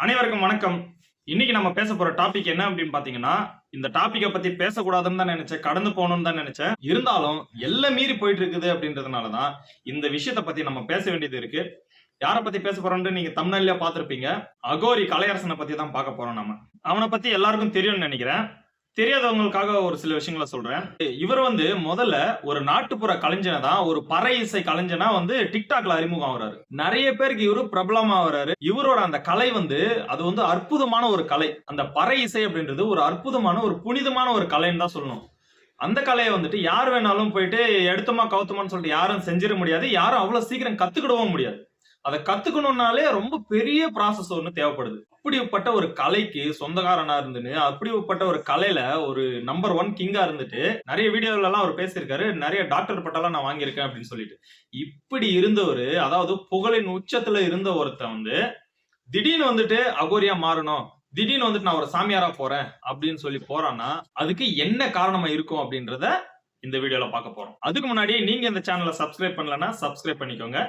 அனைவருக்கும் வணக்கம். இன்னைக்கு நம்ம பேச போற டாபிக் என்ன அப்படின்னு பாத்தீங்கன்னா இந்த டாபிக்கை பத்தி பேசக்கூடாதுன்னு தான் நினைச்சேன் கடந்து போகணும்னு தான் நினைச்சேன். இருந்தாலும் எல்லாம் மீறி போயிட்டு இருக்குது அப்படின்றதுனாலதான் இந்த விஷயத்த பத்தி நம்ம பேச வேண்டியது இருக்கு. யார பத்தி பேச போறோம்னு நீங்க தமிழ்ல பாத்திருப்பீங்க. அகோரி கலையரசனை பத்தி தான் பார்க்க போறோம் நம்ம அவனை பத்தி எல்லாருக்கும் தெரியும்னு நினைக்கிறேன். தெரியாதவங்களுக்காக ஒரு சில விஷயங்களை சொல்றேன். இவர் வந்து முதல்ல ஒரு நாட்டுப்புற கலைஞனை தான் ஒரு பறை இசை கலைஞனா வந்து டிக்டாக்ல அறிமுகம் ஆகுறாரு நிறைய பேருக்கு இவரு பிரபலமா வர்றாரு இவரோட அந்த கலை வந்து அது வந்து அற்புதமான ஒரு கலை. அந்த பறை இசை அப்படின்றது ஒரு அற்புதமான ஒரு புனிதமான ஒரு கலைன்னு தான் சொல்லணும். அந்த கலையை வந்துட்டு யார் வேணாலும் போயிட்டு எடுத்தமா கவுத்தமான்னு சொல்லிட்டு யாரும் செஞ்சிட முடியாது. யாரும் அவ்வளவு சீக்கிரம் கத்துக்கிடவும் முடியாது. அதை கத்துக்கணும்னாலே ரொம்ப பெரிய ப்ராசஸ் ஒன்று தேவைப்படுது. அப்படிப்பட்ட ஒரு கலைக்கு சொந்தக்காரனா இருந்துன்னு அப்படிப்பட்ட ஒரு கலையில ஒரு நம்பர் ஒன் கிங்கா இருந்துட்டு நிறைய வீடியோல எல்லாம் அவர் பேசியிருக்காரு நிறைய டாக்டர் பட்டெல்லாம் நான் வாங்கியிருக்கேன் அப்படின்னு சொல்லிட்டு. இப்படி இருந்தவர் அதாவது புகழின் உச்சத்துல இருந்த ஒருத்த வந்து திடீர்னு வந்துட்டு அகோரியா மாறணும் திடீர்னு வந்துட்டு நான் ஒரு சாமியாரா போறேன் அப்படின்னு சொல்லி போறான்னா அதுக்கு என்ன காரணமா இருக்கும் அப்படின்றத இந்த வீடியோல பார்க்க போறோம். அதுக்கு முன்னாடி நீங்க இந்த சேனலை சப்ஸ்கிரைப் பண்ணலன்னா சப்ஸ்கிரைப் பண்ணிக்கோங்க.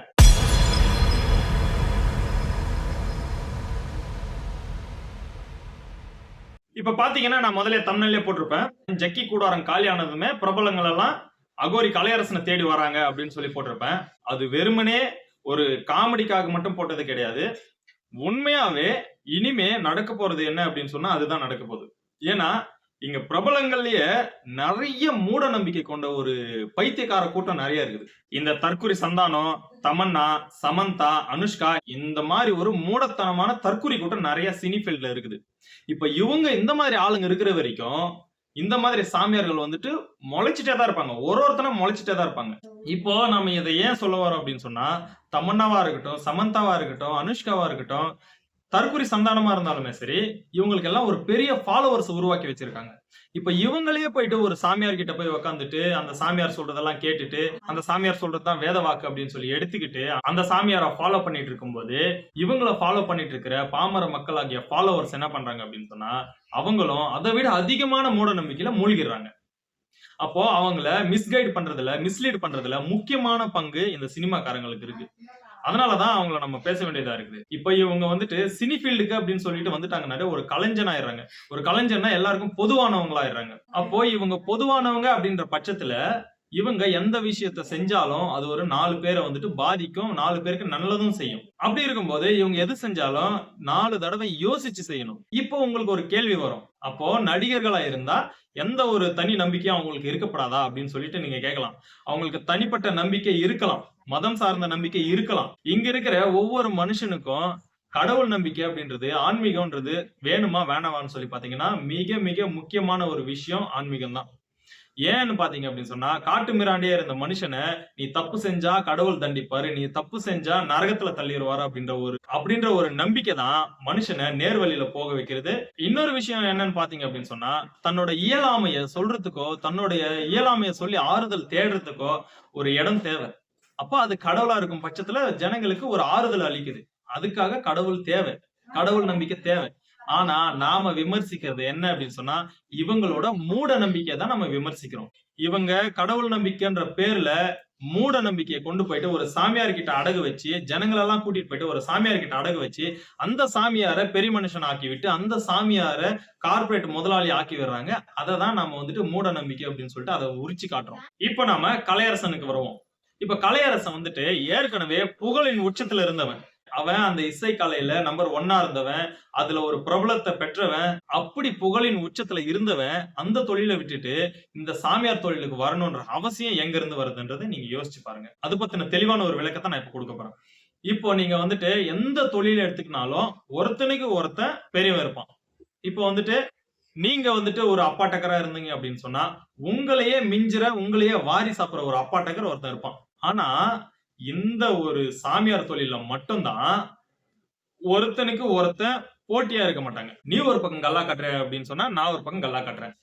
இப்ப பாத்தீங்கன்னா நான் முதல்ல தமிழ்லயே போட்டிருப்பேன். ஜக்கி கூடாரம் காலி ஆனதுமே பிரபலங்கள் எல்லாம் அகோரி கலையரசனை தேடி வராங்க அப்படின்னு சொல்லி போட்டிருப்பேன். அது வெறுமனே ஒரு காமெடிக்காக மட்டும் போட்டது கிடையாது. உண்மையாவே இனிமே நடக்க போறது என்ன அப்படின்னு சொன்னா அதுதான் நடக்க போகுது. ஏன்னா இங்க பிரபலங்கள்லயே நிறைய மூட நம்பிக்கை கொண்ட ஒரு பைத்தியக்கார கூட்டம் நிறைய இருக்குது. இந்த தற்குறி சந்தானம் தமன்னா சமந்தா அனுஷ்கா இந்த மாதிரி ஒரு மூடத்தனமான தற்குறி கூட்டம் நிறைய சினி ஃபீல்ட்ல இருக்குது. இப்ப இவங்க இந்த மாதிரி ஆளுங்க இருக்கிற வரைக்கும் இந்த மாதிரி சாமியார்கள் வந்துட்டு முளைச்சிட்டே தான் இருப்பாங்க. ஒரு ஒருத்தனும் முளைச்சிட்டே தான் இருப்பாங்க. இப்போ நம்ம இதை ஏன் சொல்ல வரோம் அப்படின்னு சொன்னா தமன்னாவா இருக்கட்டும் சமந்தாவா இருக்கட்டும் அனுஷ்காவா இருக்கட்டும் தற்குறி சந்தானமா இருந்தாலுமே சரி இவங்களுக்கு எல்லாம் ஒரு பெரிய ஃபாலோவர்ஸ் உருவாக்கி வச்சிருக்காங்க. இப்ப இவங்களே போயிட்டு ஒரு சாமியார் கிட்ட போய் உக்காந்துட்டு அந்த சாமியார் சொல்றதெல்லாம் கேட்டுட்டு அந்த சாமியார் சொல்றதுதான் வேத வாக்கு அப்படின்னு சொல்லி எடுத்துக்கிட்டு அந்த சாமியாரை ஃபாலோ பண்ணிட்டு இருக்கும்போது இவங்கள ஃபாலோ பண்ணிட்டு இருக்கிற பாமர மக்களாகிய ஃபாலோவர்ஸ் என்ன பண்றாங்க அப்படின்னு சொன்னா அவங்களும் அதை விட அதிகமான மூட நம்பிக்கையில மூழ்கிடுறாங்க. அப்போ அவங்கள மிஸ்கைட் பண்றதுல மிஸ்லீட் பண்றதுல முக்கியமான பங்கு இந்த சினிமாக்காரங்களுக்கு இருக்கு. அதனாலதான் அவங்கள நம்ம பேச வேண்டியதா இருக்குது. இப்ப இவங்க வந்துட்டு சினி ஃபீல்டுக்கு அப்படின்னு சொல்லிட்டு வந்துட்டாங்கனாலே ஒரு கலைஞன் ஆயிடுறாங்க. ஒரு கலைஞர்னா எல்லாருக்கும் பொதுவானவங்களா ஆயிடுறாங்க. அப்போ இவங்க பொதுவானவங்க அப்படின்ற பட்சத்துல இவங்க எந்த விஷயத்த செஞ்சாலும் அது ஒரு நாலு பேரை வந்துட்டு பாதிக்கும் நாலு பேருக்கு நல்லதும் செய்யும். அப்படி இருக்கும்போது இவங்க எது செஞ்சாலும் நாலு தடவை யோசிச்சு செய்யணும். இப்போ உங்களுக்கு ஒரு கேள்வி வரும். அப்போ நடிகர்களா இருந்தா எந்த ஒரு தனி நம்பிக்கையும் அவங்களுக்கு இருக்கப்படாதா அப்படின்னு சொல்லிட்டு நீங்க கேட்கலாம். அவங்களுக்கு தனிப்பட்ட நம்பிக்கை இருக்கலாம். மதம் சார்ந்த நம்பிக்கை இருக்கலாம். இங்க இருக்கிற ஒவ்வொரு மனுஷனுக்கும் கடவுள் நம்பிக்கை அப்படின்றது ஆன்மீகம்ன்றது வேணுமா வேணாமான்னு சொல்லி பாத்தீங்கன்னா மிக மிக முக்கியமான ஒரு விஷயம் ஆன்மீகம் தான் ஏன்னு பாத்தீங்க அப்படின்னு சொன்னா காட்டு மிராண்டியே இருந்த மனுஷனை நீ தப்பு செஞ்சா கடவுள் தண்டிப்பாரு நீ தப்பு செஞ்சா நரகத்துல தள்ளிடுவாரு அப்படின்ற ஒரு அப்படின்ற ஒரு நம்பிக்கை தான் மனுஷனை நேர்வழியில போக வைக்கிறது. இன்னொரு விஷயம் என்னன்னு பாத்தீங்க அப்படின்னு சொன்னா தன்னோட இயலாமைய சொல்றதுக்கோ தன்னுடைய இயலாமைய சொல்லி ஆறுதல் தேடுறதுக்கோ ஒரு இடம் தேவை. அப்போ அது கடவுளா இருக்கும் பட்சத்துல ஜனங்களுக்கு ஒரு ஆறுதல் அளிக்குது. அதுக்காக கடவுள் தேவை. கடவுள் நம்பிக்கை தேவை. ஆனா நாம விமர்சிக்கிறது என்ன அப்படின்னு சொன்னா இவங்களோட மூட நம்பிக்கை தான் நம்ம விமர்சிக்கிறோம். இவங்க கடவுள் நம்பிக்கைன்ற பேர்ல மூட நம்பிக்கையை கொண்டு போயிட்டு ஒரு சாமியார் கிட்ட அடகு வச்சு ஜனங்களெல்லாம் கூட்டிட்டு போயிட்டு ஒரு சாமியார் கிட்ட அடகு வச்சு அந்த சாமியாரை பெரிய மனுஷன் ஆக்கி விட்டு அந்த சாமியார கார்பரேட் முதலாளி ஆக்கி விடுறாங்க. அதை தான் நம்ம வந்துட்டு மூட நம்பிக்கை அப்படின்னு சொல்லிட்டு அதை உரிச்சு காட்டுறோம். இப்ப நாம கலையரசனுக்கு வருவோம். இப்ப கலையரசன் வந்துட்டு ஏற்கனவே புகழின் உச்சத்துல இருந்தவன். அவன் அந்த இசை கலையில நம்பர் ஒன்னா இருந்தவன். அதுல ஒரு பிரபலத்தை பெற்றவன். அப்படி புகழின் உச்சத்துல இருந்தவன் அந்த தொழிலை விட்டுட்டு இந்த சாமியார் தொழிலுக்கு வரணும்ன்ற அவசியம் எங்க இருந்து வருதுன்றதை நீங்க யோசிச்சு பாருங்க. அது பத்தின தெளிவான ஒரு விளக்கத்தை நான் இப்ப கொடுக்க போறேன். இப்போ நீங்க வந்துட்டு எந்த தொழிலை எடுத்துக்கினாலும் ஒருத்தனுக்கு ஒருத்தன் பெரியவன் இருப்பான். இப்போ வந்துட்டு நீங்க வந்துட்டு ஒரு அப்பாட்டக்கரா இருந்தீங்க அப்படின்னு சொன்னா உங்களையே மிஞ்சுற உங்களையே வாரி சாப்பிடுற ஒரு அப்பாட்டக்கர் ஒருத்தன் இருப்பான். ஆனா இந்த ஒரு சாமியார் தொழில மட்டும்தான் ஒருத்தனுக்கு ஒருத்தன் போட்டியா இருக்க மாட்டாங்க. நீ ஒரு பக்கம் கல்லா கட்டுற அப்படின்னு சொன்னா நான் ஒரு பக்கம் கல்லா கட்டுறேன்.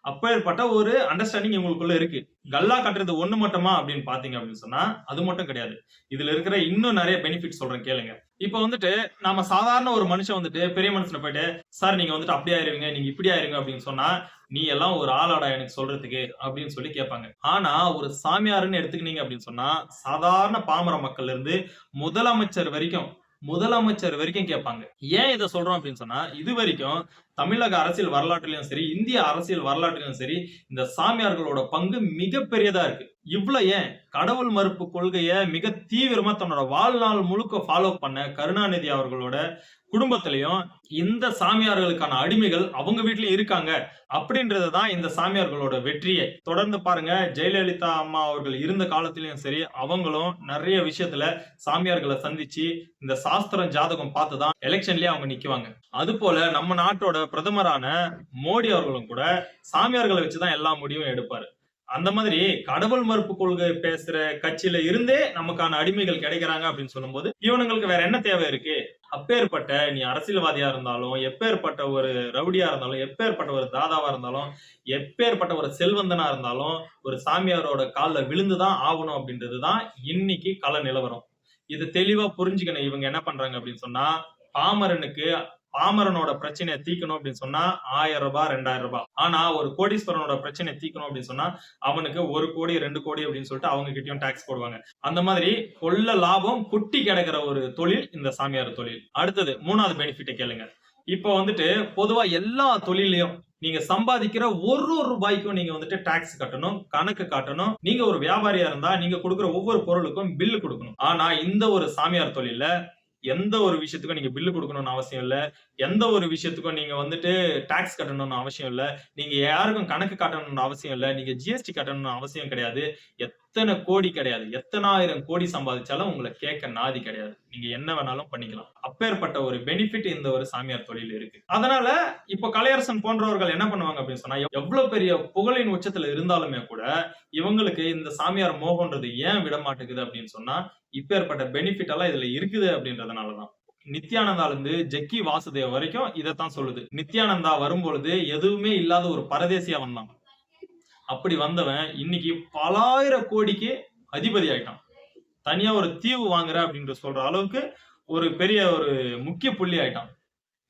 அப்பேற்பட்ட ஒரு அண்டர்ஸ்டாண்டிங் உங்களுக்குள்ள இருக்கு. கல்லா கட்டுறது ஒண்ணு மட்டுமா அப்படின்னு பாத்தீங்க அப்படின்னு சொன்னா அது மட்டும் கிடையாது. இதுல இருக்கிற இன்னும் நிறைய பெனிஃபிட் சொல்றேன் கேளுங்க. இப்ப வந்துட்டு நாம சாதாரண ஒரு மனுஷன் வந்துட்டு பெரிய மனுஷனை போயிட்டு சார் நீங்க வந்துட்டு அப்படி ஆயிருவீங்க நீங்க இப்படி ஆயிருங்க அப்படின்னு சொன்னா நீ எல்லாம் ஒரு ஆளாடா எனக்கு சொல்றதுக்கு அப்படின்னு சொல்லி கேட்பாங்க. ஆனா ஒரு சாமியாருன்னு எடுத்துக்கினீங்க அப்படின்னு சொன்னா சாதாரண பாமர மக்கள்ல இருந்து முதலமைச்சர் வரைக்கும் முதலமைச்சர் வரைக்கும் கேட்பாங்க. ஏன் இதை சொல்றோம் அப்படின்னு சொன்னா இது வரைக்கும் தமிழக அரசியல் வரலாற்றிலும் சரி இந்திய அரசியல் வரலாற்றிலும் சரி இந்த சாமியார்களோட பங்கு மிகப்பெரியதா இருக்கு. இவ்வளவு ஏன்? கடவுள் மறுப்பு கொள்கைய மிக தீவிரமா தன்னோட வாழ்நாள் முழுக்க ஃபாலோ பண்ண கருணாநிதி அவர்களோட குடும்பத்திலையும் இந்த சாமியார்களுக்கான அடிமைகள் அவங்க வீட்லயும் இருக்காங்க அப்படின்றது தான் இந்த சாமியார்களோட வெற்றியை. தொடர்ந்து பாருங்க ஜெயலலிதா அம்மா அவர்கள் இருந்த காலத்திலயும் சரி அவங்களும் நிறைய விஷயத்துல சாமியார்களை சந்திச்சு இந்த சாஸ்திரம் ஜாதகம் பார்த்து தான் எலெக்ஷன்லயே அவங்க நிக்குவாங்க. அது போல நம்ம நாட்டோட பிரதமரான மோடி அவர்களும் கூட சாமியார்களை வச்சுதான் எல்லா முடிவும் எடுப்பாரு. அந்த மாதிரி கடவுள் மறுப்பு கொள்கை பேசுற கட்சியில இருந்தே நமக்கான அடிமைகள் கிடைக்கிறாங்க அப்படின்னு சொல்லும்போது இவனுங்களுக்கு வேற என்ன தேவை இருக்கு? அப்பேற்பட்ட நீ அரசியல்வாதியா இருந்தாலும் எப்பேற்பட்ட ஒரு ரவுடியா இருந்தாலும் எப்பேற்பட்ட ஒரு தாதாவா இருந்தாலும் எப்பேற்பட்ட ஒரு செல்வந்தனா இருந்தாலும் ஒரு சாமியாரோட காலில் விழுந்துதான் ஆகணும் அப்படின்றது தான் இன்னைக்கு கல நிலவரம். இது தெளிவா புரிஞ்சுக்கணும் இவங்க என்ன பண்றாங்க அப்படின்னு சொன்னா பாமரனுக்கு பாமரனோட பிரச்சனையை தீக்கணும் அப்படின்னு சொன்னா ஆயிரம் ரூபாய் ரெண்டாயிரம் ரூபாய். ஆனா ஒரு கோடீஸ்வரனோட பிரச்சனையை தீக்கணும் அப்படின்னு சொன்னா அவனுக்கு ஒரு கோடி ரெண்டு கோடி அப்படின்னு சொல்லிட்டு அவங்க கிட்டயும் டாக்ஸ் போடுவாங்க. அந்த மாதிரி கொள்ள லாபம் குட்டி கிடக்கிற ஒரு தொழில் இந்த சாமியார் தொழில். அடுத்தது மூணாவது பெனிஃபிட்டை கேளுங்க. இப்போ வந்துட்டு பொதுவா எல்லா தொழிலையும் நீங்க சம்பாதிக்கிற ஒரு ஒரு ரூபாய்க்கும் நீங்க வந்துட்டு டாக்ஸ் கட்டணும் கணக்கு காட்டணும். நீங்க ஒரு வியாபாரியா இருந்தா நீங்க கொடுக்குற ஒவ்வொரு பொருளுக்கும் பில்லு கொடுக்கணும். ஆனா இந்த ஒரு சாமியார் தொழில எந்த ஒரு விஷயத்துக்கும் நீங்க பில்லு கொடுக்கணும்னு அவசியம் இல்ல. எந்த ஒரு விஷயத்துக்கும் நீங்க வந்துட்டு டாக்ஸ் கட்டணும்னு அவசியம் இல்ல. நீங்க யாருக்கும் கணக்கு காட்டணும்னு அவசியம் இல்ல. நீங்க ஜிஎஸ்டி கட்டணும்னு அவசியம் கிடையாது. எத்தனை கோடி கிடையாது. எத்தனாயிரம் கோடி சம்பாதிச்சாலும் உங்களை கேட்க நாதி கிடையாது. நீங்க என்ன வேணாலும் பண்ணிக்கலாம். அப்பேற்பட்ட ஒரு பெனிஃபிட் இந்த ஒரு சாமியார் தொழில் இருக்கு. அதனால இப்ப கலையரசன் போன்றவர்கள் என்ன பண்ணுவாங்க அப்படின்னு சொன்னா எவ்வளவு பெரிய புகழின் உச்சத்துல இருந்தாலுமே கூட இவங்களுக்கு இந்த சாமியார் மோகன்றது ஏன் விட மாட்டேங்குது அப்படின்னு சொன்னா இப்பேற்பட்ட பெனிஃபிட் எல்லாம் இதுல இருக்குது அப்படின்றதுனாலதான் நித்யானந்தால இருந்து ஜக்கி வாசுதேவ் வரைக்கும் இதைத்தான் சொல்லுது. நித்யானந்தா வரும்பொழுது எதுவுமே இல்லாத ஒரு பரதேசியா வந்தான். அப்படி வந்தவன் இன்னைக்கு பலாயிரம் கோடிக்கு அதிபதி ஆயிட்டான். தனியா ஒரு தீவு வாங்குற அப்படின்ற சொல்ற அளவுக்கு ஒரு பெரிய ஒரு முக்கிய புள்ளி ஆயிட்டான்.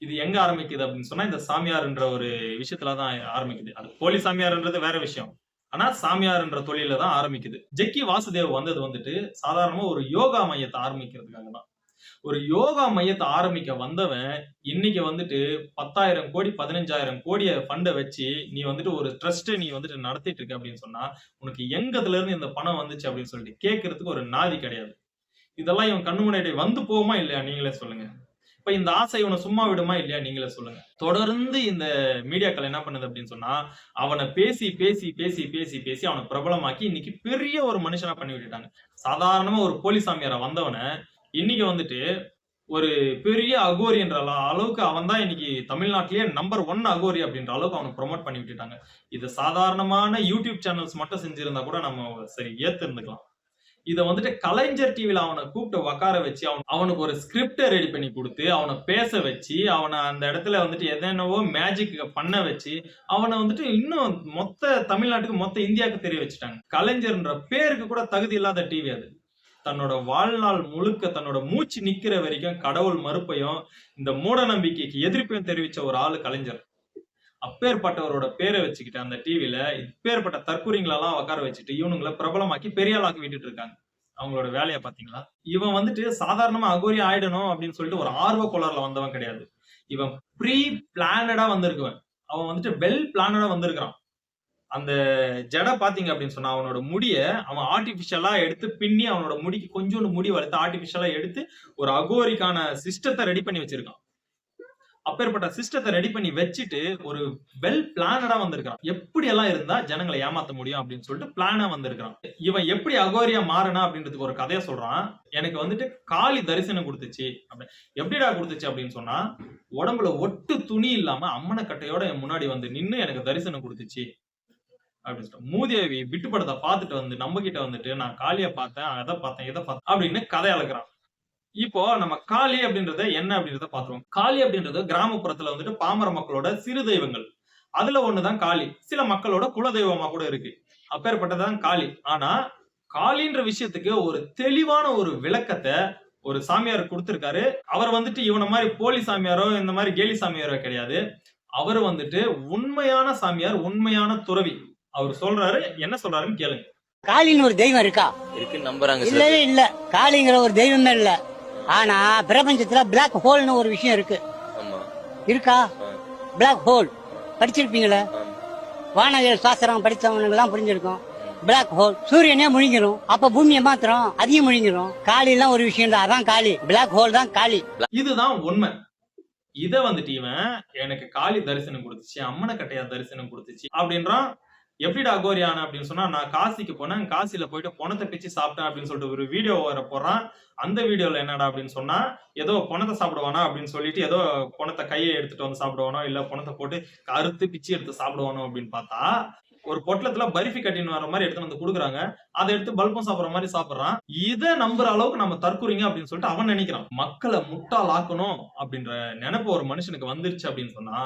இது எங்க ஆரம்பிக்குது அப்படின்னு சொன்னா இந்த சாமியார்ன்ற ஒரு விஷயத்துலதான் ஆரம்பிக்குது. அது போலி சாமியார்ன்றது வேற விஷயம். ஆனா சாமியார்ன்ற தொழில தான் ஆரம்பிக்குது. ஜெக்கி வாசுதேவ் வந்தது வந்துட்டு சாதாரணமா ஒரு யோகா மையத்தை ஆரம்பிக்கிறதுக்காக தான். ஒரு யோகா மையத்தை ஆரம்பிக்க வந்தவன் இன்னைக்கு வந்துட்டு பத்தாயிரம் கோடி பதினஞ்சாயிரம் கோடிய ஃபண்டை வச்சு நீ வந்துட்டு ஒரு ட்ரஸ்ட் நீ வந்துட்டு நடத்திட்டு இருக்க அப்படின்னு சொன்னா உனக்கு எங்கத்துல இருந்து இந்த பணம் வந்துச்சு அப்படின்னு சொல்லிட்டு கேட்கறதுக்கு ஒரு நாதி கிடையாது. இதெல்லாம் இவன் கண்ணு முன்னாடி வந்து போகுமா இல்லையா? நீங்களே சொல்லுங்க. இப்ப இந்த ஆசை இவனை சும்மா விடுமா இல்லையா? நீங்களே சொல்லுங்க. தொடர்ந்து இந்த மீடியாக்கள் என்ன பண்ணுது அப்படின்னு சொன்னா அவனை பேசி பேசி பேசி பேசி பேசி அவனை பிரபலமாக்கி இன்னைக்கு பெரிய ஒரு மனுஷனா பண்ணி விட்டுட்டாங்க. சாதாரணமா ஒரு போலி சாமியாரா வந்தவனை இன்னைக்கு வந்துட்டு ஒரு பெரிய அகோரி என்ற அளவுக்கு அவன் தான் இன்னைக்கு தமிழ்நாட்டிலேயே நம்பர் ஒன் அகோரி அப்படின்ற அளவுக்கு அவனை ப்ரொமோட் பண்ணி விட்டுட்டாங்க. இது சாதாரணமான யூடியூப் சேனல்ஸ் மட்டும் செஞ்சிருந்தா கூட நம்ம சரி ஏத்திருந்துக்கலாம். இதை வந்துட்டு கலைஞர் டிவியில் அவனை கூப்பிட்டு உக்கார வச்சு அவன் அவனுக்கு ஒரு ஸ்கிரிப்டை ரெடி பண்ணி கொடுத்து அவனை பேச வச்சு அவனை அந்த இடத்துல வந்துட்டு எதென்னவோ மேஜிக் பண்ண வச்சு அவனை வந்துட்டு இன்னும் மொத்த தமிழ்நாட்டுக்கு மொத்த இந்தியாவுக்கு தெரிய வச்சுட்டாங்க. கலைஞர்ன்ற பேருக்கு கூட தகுதி இல்லாத டிவி அது. தன்னோட வாழ்நாள் முழுக்க தன்னோட மூச்சு நிக்கிற வரைக்கும் கடவுள் மறுப்பையும் இந்த மூட நம்பிக்கைக்கு எதிர்ப்பையும் தெரிவிச்ச ஒரு ஆளு கலைஞர். அப்பேற்பட்டவரோட பேரை வச்சுக்கிட்டு அந்த டிவில இப்பேற்பட்ட தற்கூரிங்களெல்லாம் உட்கார வச்சுட்டு இவனுங்களை பிரபலமாக்கி பெரிய ஆளாக்கி விட்டுட்டு இருக்காங்க. அவங்களோட வேலையை பாத்தீங்களா இவன் வந்துட்டு சாதாரணமா அகோரி ஆயிடணும் அப்படின்னு சொல்லிட்டு ஒரு ஆர்வ கோளாறுல வந்தவன் கிடையாது. இவன் ப்ரீ பிளானடா வந்திருக்குவன். அவன் வந்துட்டு வெல் பிளானடா வந்திருக்கிறான். அந்த ஜடை பாத்தீங்க அப்படின்னு சொன்னா அவனோட முடிய அவன் ஆர்டிபிஷியலா எடுத்து பின்னி அவனோட முடிக்கு கொஞ்சோண்டு முடி வளர்த்து ஆர்டிபிஷியலா எடுத்து ஒரு அகோரிக்கான சிஸ்டத்தை ரெடி பண்ணி வச்சிருக்கான். அப்பேற்பட்ட சிஸ்டத்தை ரெடி பண்ணி வச்சுட்டு ஒரு வெல் பிளானடா வந்திருக்கான் எப்படி எல்லாம் இருந்தா ஜனங்களை ஏமாத்த முடியும் அப்படின்னு சொல்லிட்டு பிளானா வந்திருக்கான் இவன் எப்படி அகோரியா மாறினா அப்படின்றதுக்கு ஒரு கதையை சொல்றான். எனக்கு வந்துட்டு காளி தரிசனம் கொடுத்துச்சு. அப்படி எப்படிடா கொடுத்துச்சு அப்படின்னு சொன்னா உடம்புல ஒட்டு துணி இல்லாம அம்மன கட்டையோட என் முன்னாடி வந்து நின்னு எனக்கு தரிசனம் கொடுத்துச்சு. அப்படின்னு சொல்லிட்டு மூதேவி விட்டு படத்தை பார்த்துட்டு வந்து நம்ம கிட்ட வந்துட்டு நான் காளியை பார்த்தேன் அதை பார்த்தேன் இதை பார்த்தேன் அப்படின்னு கதை அளக்குறான் இப்போ நம்ம காளி அப்படின்றத என்ன அப்படின்றத பார்த்துருவோம். காளி அப்படின்றது கிராமப்புறத்துல வந்துட்டு பாமர மக்களோட சிறு தெய்வங்கள். அதுல ஒண்ணுதான் காளி. சில மக்களோட குல தெய்வமா கூட இருக்கு. அப்பேற்பட்டதான் காளி. ஆனா காளின்ற விஷயத்துக்கு ஒரு தெளிவான ஒரு விளக்கத்தை ஒரு சாமியார் கொடுத்திருக்காரு. அவர் வந்துட்டு இவனை மாதிரி போலி சாமியாரோ இந்த மாதிரி கேலி சாமியாரோ கிடையாது. அவர் வந்துட்டு உண்மையான சாமியார் உண்மையான துறவி. அவர் சொல்றாரு என்ன சொல்றாருன்னு கேளுங்க. காளின்னு ஒரு தெய்வம் இருக்கா? இருக்குன்னு நம்புறாங்க சார். இல்லவே இல்ல. காளிங்கிற ஒரு தெய்வமே இல்ல. ஆனா பிரபஞ்சத்துல பிளாக் ஹோல்னு ஒரு விஷயம் இருக்கு. ஆமா. இருக்கா? ஆ, பிளாக் ஹோல் படிச்சிருப்பீங்களே? ஆமா. வானவியல் சாஸ்திரம் படிச்சவனுக்கு எல்லாம் புரிஞ்சிருக்கும் பிளாக் ஹோல் சூரியனே முழுங்கிரும். அப்ப பூமியை மாத்திரம் அதையும் முழுங்கிரும். காளி எல்லாம் ஒரு விஷயம் தான் அதான் காளி. பிளாக் ஹோல் தான் காளி. இதுதான் உண்மை. இத வந்துட்டு இவன் எனக்கு காளி தரிசனம் கொடுத்துச்சு அம்மனை கட்டையா தரிசனம் கொடுத்துச்சு அப்படின்றான் எப்படிடா அகோரியான அப்படின்னு சொன்னா நான் காசிக்கு போனேன். காசில போயிட்டு பணத்தை பிச்சு சாப்பிட்டேன் அப்படின்னு சொல்லிட்டு ஒரு வீடியோ வர போறான் அந்த வீடியோல என்னடா அப்படின்னு சொன்னா ஏதோ பணத்தை சாப்பிடுவானா அப்படின்னு சொல்லிட்டு ஏதோ பணத்தை கையை எடுத்துட்டு வந்து சாப்பிடுவானோ இல்ல பணத்தை போட்டு கருத்து பிச்சு எடுத்து சாப்பிடுவானோ அப்படின்னு பார்த்தா ஒரு பொட்டலத்துல பர்ஃபி கட்டின்னு வர மாதிரி எடுத்து வந்து கொடுக்குறாங்க. அதை எடுத்து பல்பம் சாப்பிடுற மாதிரி சாப்பிடுறான். இதை நம்புற அளவுக்கு நம்ம தற்குறீங்க அப்படின்னு சொல்லிட்டு அவன் நினைக்கிறான். மக்களை முட்டாளாக்கணும் அப்படின்ற நினைப்பு ஒரு மனுஷனுக்கு வந்துருச்சு அப்படின்னு சொன்னா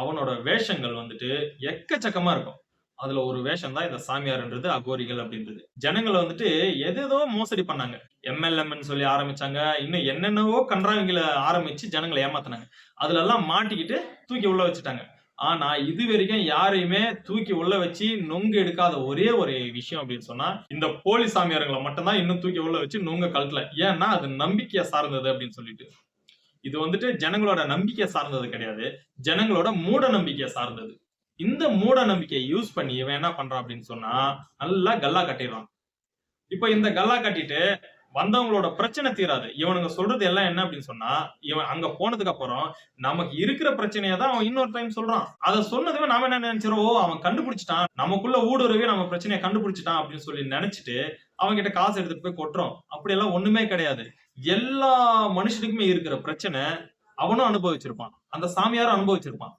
அவனோட வேஷங்கள் வந்துட்டு எக்கச்சக்கமா இருக்கும். அதுல ஒரு வேஷம் தான் இந்த சாமியார்ன்றது அகோரிகள் அப்படின்றது. ஜனங்களை வந்துட்டு எதேதோ மோசடி பண்ணாங்க. எம்எல்எம்னு சொல்லி ஆரம்பிச்சாங்க. இன்னும் என்னென்னவோ கன்றாவிங்களை ஆரம்பிச்சு ஜனங்களை ஏமாத்தினாங்க. அதுல எல்லாம் மாட்டிக்கிட்டு தூக்கி உள்ள வச்சுட்டாங்க. ஆனா இது வரைக்கும் யாரையுமே தூக்கி உள்ள வச்சு நொங்கு எடுக்காத ஒரே ஒரு விஷயம் அப்படின்னு சொன்னா இந்த போலி சாமியார்களை மட்டும்தான் இன்னும் தூக்கி உள்ள வச்சு நொங்க கழட்டல. ஏன்னா அது நம்பிக்கையை சார்ந்தது அப்படின்னு சொல்லிட்டு. இது வந்துட்டு ஜனங்களோட நம்பிக்கையை சார்ந்தது கிடையாது. ஜனங்களோட மூட நம்பிக்கையை சார்ந்தது. இந்த மூட நம்பிக்கையை யூஸ் பண்ணி இவன் என்ன பண்றான் அப்படின்னு சொன்னா நல்லா கல்லா கட்டிடுறான் இப்போ இந்த கல்லா கட்டிட்டு வந்தவங்களோட பிரச்சனை தீராது. இவனுங்க சொல்றது எல்லாம் என்ன அப்படின்னு சொன்னா இவன் அங்க போனதுக்கு அப்புறம் நமக்கு இருக்கிற பிரச்சனையை தான் அவன் இன்னொரு டைம் சொல்றான். அதை சொன்னதுமே நாம என்ன நினைச்சிரோ ஓ அவன் கண்டுபிடிச்சிட்டான். நமக்குள்ள ஊடுருவி நம்ம பிரச்சனையை கண்டுபிடிச்சிட்டான் அப்படின்னு சொல்லி நினைச்சிட்டு அவங்க கிட்ட காசு எடுத்துட்டு போய் கொட்டுறோம். அப்படி எல்லாம் ஒண்ணுமே கிடையாது. எல்லா மனுஷனுக்குமே இருக்கிற பிரச்சனை அவனும் அனுபவிச்சிருப்பான். அந்த சாமியாரும் அனுபவிச்சிருப்பான்.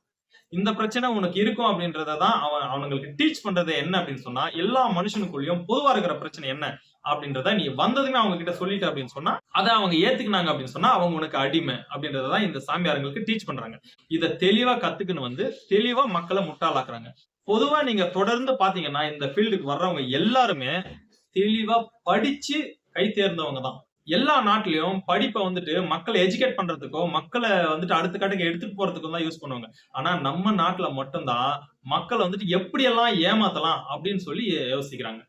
இந்த பிரச்சனை உனக்கு இருக்கும் அப்படின்றத தான் அவன் அவனுங்களுக்கு டீச் பண்றது என்ன அப்படின்னு சொன்னா எல்லா மனுஷனுக்குள்ளயும் பொதுவா இருக்கிற பிரச்சனை என்ன அப்படின்றத நீ வந்ததுமே அவங்க கிட்ட சொல்லிட்ட அப்படின்னு சொன்னா அதை அவங்க ஏத்துக்கினாங்க அப்படின்னு சொன்னா அவங்க உனக்கு அடிமை அப்படின்றத தான் இந்த சாமியாருங்களுக்கு டீச் பண்றாங்க. இதை தெளிவா கத்துக்குன்னு வந்து தெளிவா மக்களை முட்டாளாக்குறாங்க. பொதுவா நீங்க தொடர்ந்து பாத்தீங்கன்னா இந்த ஃபீல்டுக்கு வர்றவங்க எல்லாருமே தெளிவா படிச்சு கை தேர்ந்தவங்க தான். எல்லா நாட்டிலையும் படிப்பை வந்துட்டு மக்களை எஜுகேட் பண்றதுக்கோ மக்களை வந்துட்டு அடுத்த கட்டுக்கு எடுத்துட்டு போறதுக்கும் தான் யூஸ் பண்ணுவாங்க. ஆனா நம்ம நாட்டுல மட்டும்தான் மக்களை வந்துட்டு எப்படியெல்லாம் ஏமாத்தலாம் அப்படின்னு சொல்லி யோசிக்கிறாங்க.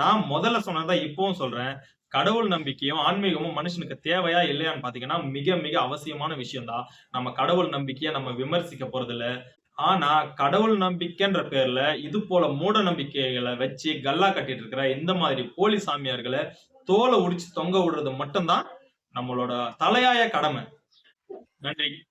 நான் முதல்ல சொன்னதா இப்பவும் சொல்றேன். கடவுள் நம்பிக்கையும் ஆன்மீகமும் மனுஷனுக்கு தேவையா இல்லையான்னு பாத்தீங்கன்னா மிக மிக அவசியமான விஷயம் தான் நம்ம கடவுள் நம்பிக்கையை நம்ம விமர்சிக்க போறது இல்ல ஆனா கடவுள் நம்பிக்கைன்ற பேர்ல இது போல மூட நம்பிக்கைகளை வச்சு கல்லா கட்டிட்டு இருக்கிற இந்த மாதிரி போலி சாமியார்களை தோலை உடிச்சு தொங்க விடுறது மட்டும்தான் நம்மளோட தலையாய கடமை. நன்றி.